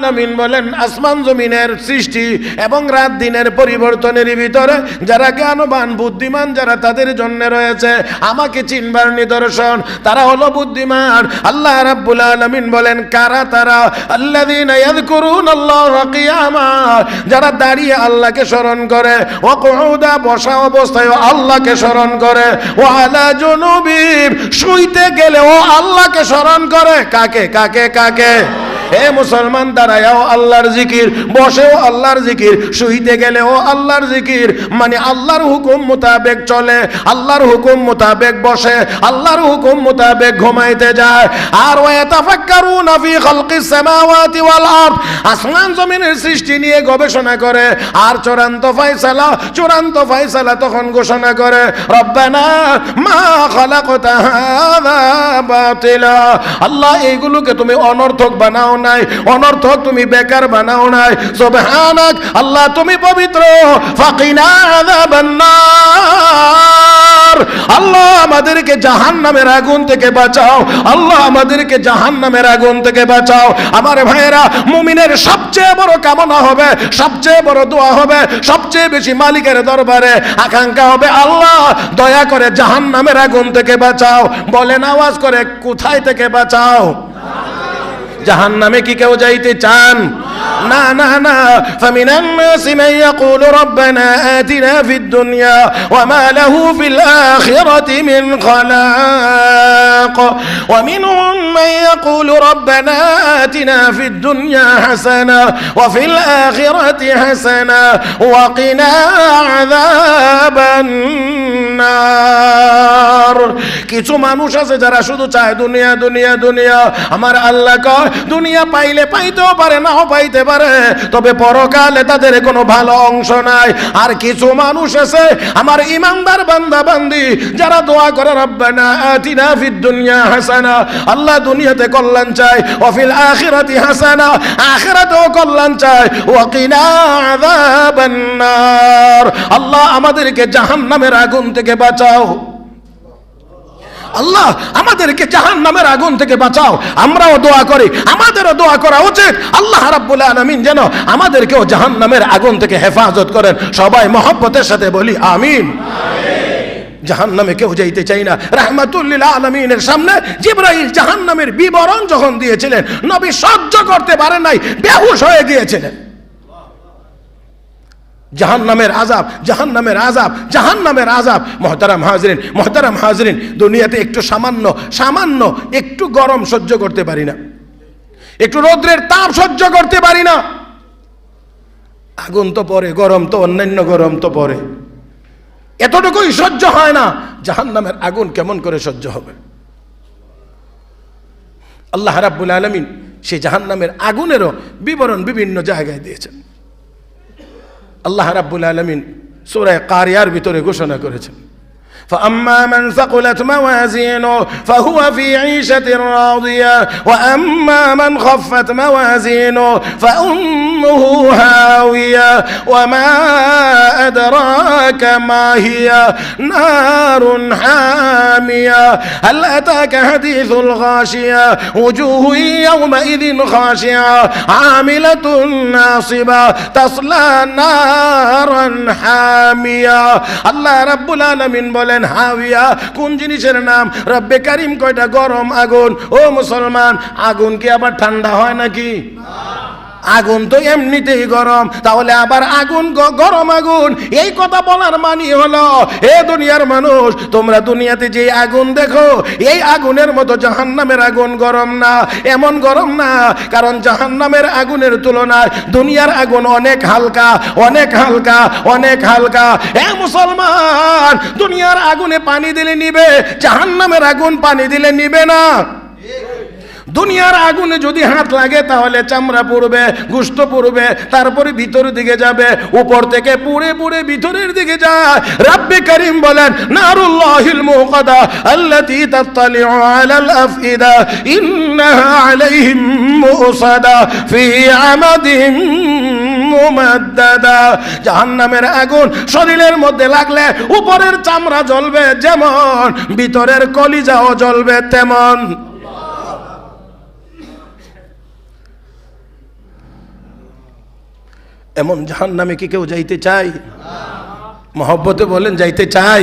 আলামিন বলেন, আসমান জমিনের সৃষ্টি এবং রাত দিনের পরিবর্তনের ভিতরে যারা জ্ঞানবান, বুদ্ধিমান যারা তাদের জন্য রয়েছে, আমাকে চিনবার নিদর্শন, তারা হলো বুদ্ধিমান। আল্লাহ রাব্বুল আলামিন বলেন, কারা তারা? আল্লাযীনা ইয়াযকুরুনাল্লাহা কিয়ামা। যারা দাঁড়িয়ে আল্লাহকে স্মরণ করে ও কুউদা বসা অবস্থায় আল্লাহকে স্মরণ করে ও আলা জুনুবিম, শুইতে গেলে ও আল্লাহকে স্মরণ করে। কাকে কাকে কাকে? হে মুসলমান দাঁড়ায়ও আল্লাহর জিকির। বসেও আল্লাহর জিকির। শুইতে গেলেও আল্লাহর জিকির। মানে আল্লাহর হুকুম মোতাবেক চলে। আল্লাহর হুকুম মোতাবেক বসে। আল্লাহর হুকুম মোতাবেক ঘুমাইতে যায়। আর ওয়াতাফাক্কারুনা ফি সামাওয়াতি ওয়াল আসমান জমিনের সৃষ্টি নিয়ে গবেষণা করে। আর চূড়ান্ত ফয়সালা চূড়ান্ত ফয়সালা তখন ঘোষণা করে। রব্বানা মা খালাকতা হাযা বাতিলা। আল্লাহ, এইগুলোকে তুমি অনর্থক বানাও নাই। অনর্থক তুমি বেকার বানাও নাই। সুবহানাক, আল্লাহ তুমি পবিত্র। ফাকিনা আযাবান নার আল্লাহ আমাদেরকে জাহান্নামের আগুন থেকে বাঁচাও। আল্লাহ আমাদেরকে জাহান্নামের আগুন থেকে বাঁচাও। আমার ভাইয়েরা, মুমিনের সবচেয়ে বড় কামনা হবে, সবচেয়ে বড় দোয়া হবে, সবচেয়ে বেশি মালিকের দরবারে আকাঙ্ক্ষা হবে আল্লাহ, দয়া করে জাহান্নামের আগুন থেকে বাঁচাও। বলেন আওয়াজ করে, কোথায় থেকে বাঁচাও? জাহান নামে কি কেউ যাইতে চান? না না না فمن الناس من يقول ربنا آتنا في الدنيا وما له في الآخرة من خلاق ومنهم من يقول ربنا آتنا في الدنيا حسنة وفي الآخرة حسنة وقنا عذاب النار কিছু মানুষ আছে যারা শুধু চায় দুনিয়া দুনিয়া দুনিয়া আমার আল্লাহ কয় দুনিয়া পাইলে পাইতেও পারে নাও পাইতে পারে, তবে পরকালে তাদের কোনো ভালো অংশ নাই। আর কিছু মানুষ আছে, আমার ইমানদার বান্দা বান্দি, যারা দোয়া করে, রব্বানা আতিনা ফিদ দুনিয়া হাসানা, আল্লাহ দুনিয়াতে কল্যাণ চায় ওয়াফিল আখিরাতি হাসানা, আখিরাতেও কল্যাণ চায় ওয়াকিনা আযাবান নার। আল্লাহ আমাদেরকে জাহান্নামের আগুন থেকে বাঁচাও। আল্লাহ আমাদেরকে জাহান নামের আগুন থেকে বাঁচাও। আমরাও দোয়া করি। আমাদেরও দোয়া করা উচিত। আল্লাহ রাব্বুল আলামিন যেন আমাদেরকেও জাহান নামের আগুন থেকে হেফাজত করেন। সবাই মহব্বতের সাথে বলি আমিন। জাহান নামে কেউ যাইতে চাই না। রাহমাতুল্লিল আলমিনের সামনে জিব্রাইল জাহান নামের বিবরণ যখন দিয়েছিলেন নবী সহ্য করতে পারেন নাই বেহুশ হয়ে গিয়েছিলেন। জাহান নামের আজাব জাহান নামের আজাব জাহান নামের আজাব মহতারাম হাজরিন মহতারাম হাজরিন, দুনিয়াতে একটু সামান্য সামান্য একটু গরম সহ্য করতে পারি না। একটু রৌদ্রের তাপ সহ্য করতে পারি না। আগুন তো পরে, গরম তো, অন্যান্য গরম তো পরে। এতটুকুই সহ্য হয় না জাহান নামের আগুন কেমন করে সহ্য হবে? আল্লাহ রাব্বুল আলমিন সেই জাহান নামের আগুনেরও বিবরণ বিভিন্ন জায়গায় দিয়েছেন। আল্লাহ রাব্বুল আলমিন সুরায় কারিয়ার ভিতরে ঘোষণা করেছেন। فأما من ثقلت موازينه فهو في عيشة راضية وأما من خفت موازينه فأمه هاوية وما أدراك ما هي نار حامية هل أتاك حديث الغاشية وجوه يومئذ خاشعة عاملة ناصبة تصلى نارا حامية الله رب العالمين বলেন হাবিয়া, কোন জিনিসের নাম? রব্বে কারিম কয়টা? গরম আগুন। ও মুসলমান, আগুন কি আবার ঠান্ডা হয় নাকি? আগুন তো এমনিতেই গরম। তাহলে আবার আগুন গরম আগুন। এই কথা বলার মানি হলো এ দুনিয়ার মানুষ, তোমরা দুনিয়াতে যে আগুন দেখো, এই আগুনের মতো জাহান্নামের আগুন গরম না। এমন গরম না, কারণ জাহান্নামের আগুনের তুলনায় দুনিয়ার আগুন অনেক হালকা অনেক হালকা অনেক হালকা। এ মুসলমান, দুনিয়ার আগুনে পানি দিলে নিবে, জাহান্নামের আগুন পানি দিলে নিবে না। দুনিয়ার আগুনে যদি হাত লাগে, তাহলে চামড়া পড়বে, গুস্ত পড়বে, তারপরে ভিতরের দিকে যাবে, উপর থেকে পুড়ে পুড়ে ভিতরের দিকে যায়। রাব্বে করিম বলেন, নারুল্লাহিল মুকাদা আল্লাতী তাত্তালিউ আলাল আফইদা, ইন্নাহা আলাইহিম মুসাদা ফি মুমাদ্দাদা। জাহান্নামের আগুন শরীরের মধ্যে লাগলে উপরের চামড়া জ্বলবে যেমন, ভিতরের কলিজাও জ্বলবে তেমন। এমন জাহান নামে কি কেউ যাইতে চাই মহব্বতে বলেন যাইতে চাই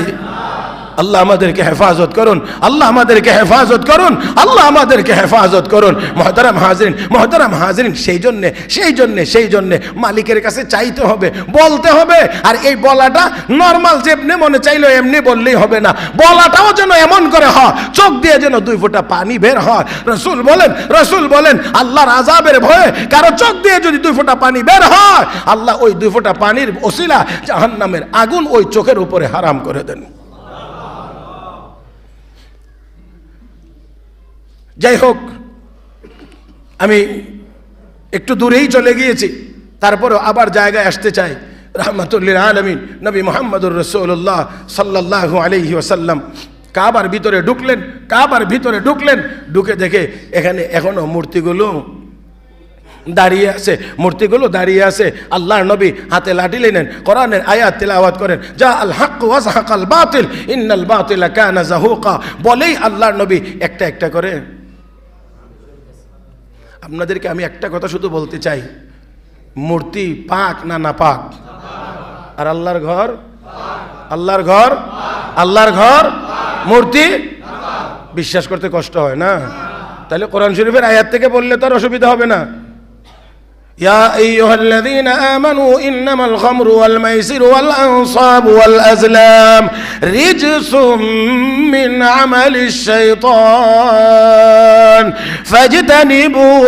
আল্লাহ আমাদেরকে হেফাজত করুন, আল্লাহ আমাদেরকে হেফাজত করুন, আল্লাহ আমাদেরকে হেফাজত করুন। মহতারাম হাজরিন মহতারাম হাজরিন, সেই জন্যে সেই জন্যে সেই জন্যে মালিকের কাছে চাইতে হবে, বলতে হবে। আর এই বলাটা নর্মাল যেমনি মনে চাইলো এমনি বললেই হবে না। বলাটাও যেন এমন করে হয়, চোখ দিয়ে যেন দুই ফোঁটা পানি বের হয়। রসুল বলেন রসুল বলেন, আল্লাহর আজাবের ভয়ে কারও চোখ দিয়ে যদি দুই ফোঁটা পানি বের হয়, আল্লাহ ওই দুই ফোঁটা পানির ওসিলা জাহান্নামের আগুন ওই চোখের উপরে হারাম করে দেন। যাই হোক, আমি একটু দূরেই চলে গিয়েছি, তারপরেও আবার জায়গায় আসতে চাই। রহমতুল্লিল আলমিন, নবী মোহাম্মদুর রসৌল্লাহ সাল্লাহ আলহি ওসাল্লাম কাবার ভিতরে ঢুকলেন, কাবার ভিতরে ঢুকলেন, ঢুকে দেখে এখানে এখনও মূর্তিগুলো দাঁড়িয়ে আছে, মূর্তিগুলো দাঁড়িয়ে আছে। আল্লাহর নবী হাতে লাঠি নিলেন কোরআনের আয়াত তেলাওয়াত করেন, যা আল হক ওয়াজহাকাল বাতিল, ইন্নাল বাতিল কানা জাহুকা বলেই আল্লাহর নবী একটা একটা করে আপনাদেরকে আমি একটা কথা শুধু বলতে চাই। মূর্তি পাক না না পাক? আর আল্লাহর ঘর? আল্লাহর ঘর? আল্লাহর ঘর? মূর্তি? বিশ্বাস করতে কষ্ট হয় না। তাহলে কোরআন শরীফের আয়াত থেকে বললে তো আর অসুবিধা হবে না। يا أيها الذين آمنوا إنما الخمر والميسر والأنصاب والأزلام رجس من عمل الشيطان فاجتنبوه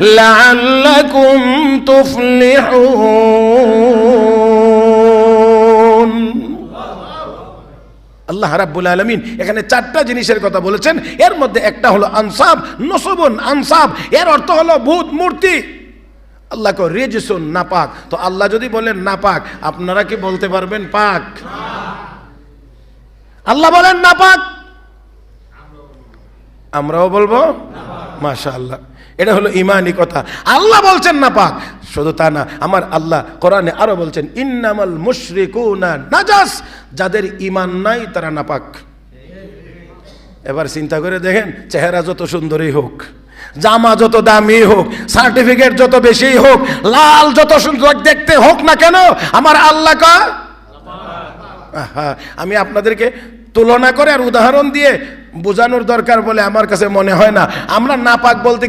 لعلكم تفلحون. আল্লাহ রাব্বুল আলমিন এখানে চারটা জিনিসের কথা বলেছেন। এর মধ্যে একটা হলো আনসাব, নসবন আনসাব। এর অর্থ হলো ভূত, মূর্তি। আল্লাহ কো রেজসুন, নাপাক। তো আল্লাহ যদি বলেন নাপাক, আপনারা কি বলতে পারবেন পাক? আল্লাহ বলেন নাপাক। আমরাও বলব? মাশা আল্লাহ এটা হলো ইমানি কথা। আল্লাহ বলছেন না পাক শুধু তা না, আমার আল্লাহ কোরআনে আরও বলছেন, ইন্নামাল মুশরিকুনা নাজাস যাদের ইমান নাই তারা নাপাক। এবার চিন্তা করে দেখেন, চেহারা যত সুন্দরই হোক, জামা যত দামি হোক, সার্টিফিকেট যত বেশি হোক, লাল যত সুন্দর দেখতে হোক না কেন, আমার আল্লাহ কা? আমি আপনাদেরকে তুলনা করে আর উদাহরণ দিয়ে বোঝানোর দরকার বলে আমার কাছে মনে হয় না। আমরা নাপাক বলতে